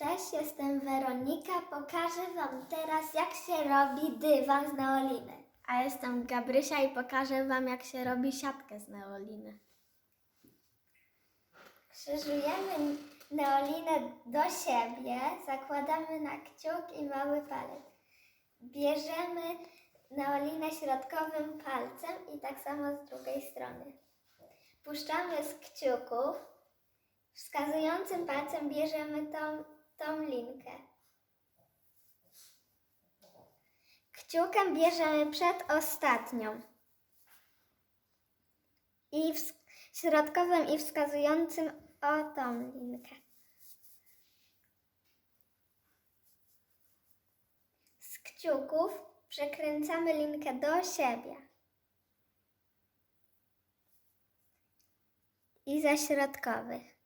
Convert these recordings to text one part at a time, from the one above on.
Cześć, jestem Weronika. Pokażę Wam teraz, jak się robi dywan z neoliny. A jestem Gabrysia i pokażę Wam, jak się robi siatkę z neoliny. Krzyżujemy neolinę do siebie, zakładamy na kciuk i mały palec. Bierzemy neolinę środkowym palcem i tak samo z drugiej strony. Puszczamy z kciuków, wskazującym palcem bierzemy tą, tą linkę. Kciukiem bierzemy przedostatnią. I ws- środkowym i wskazującym o tą linkę. Z kciuków przekręcamy linkę do siebie. I ze środkowych.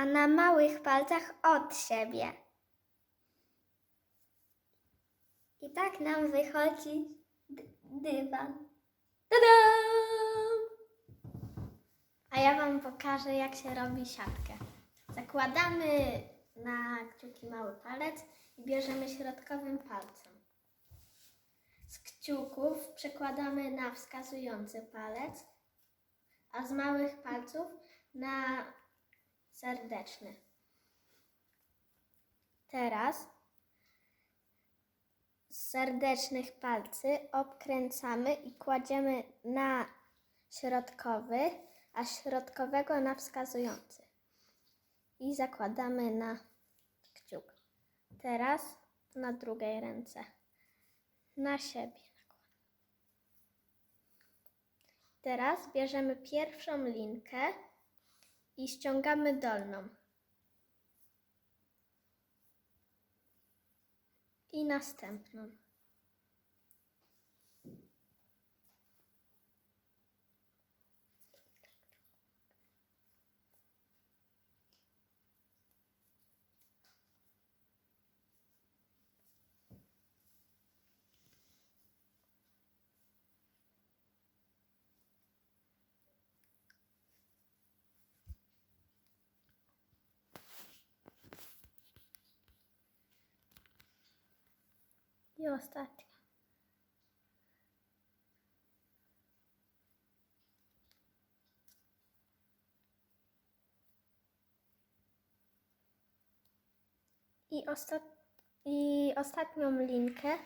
A na małych palcach od siebie. I tak nam wychodzi dywan. Tadam! A ja Wam pokażę, jak się robi siatkę. Zakładamy na kciuki mały palec i bierzemy środkowym palcem. Z kciuków przekładamy na wskazujący palec, a z małych palców na serdeczny. Teraz z serdecznych palcy obkręcamy i kładziemy na środkowy, a środkowego na wskazujący. I zakładamy na kciuk. Teraz na drugiej ręce. Na siebie. Teraz bierzemy pierwszą linkę i ściągamy dolną. I następną. I ostatnia. I, I ostatnią linkę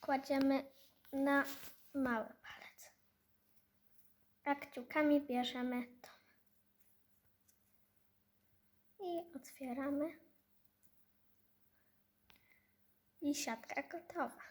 kładziemy na mały palec. A kciukami bierzemy to. I otwieramy. I siatka gotowa.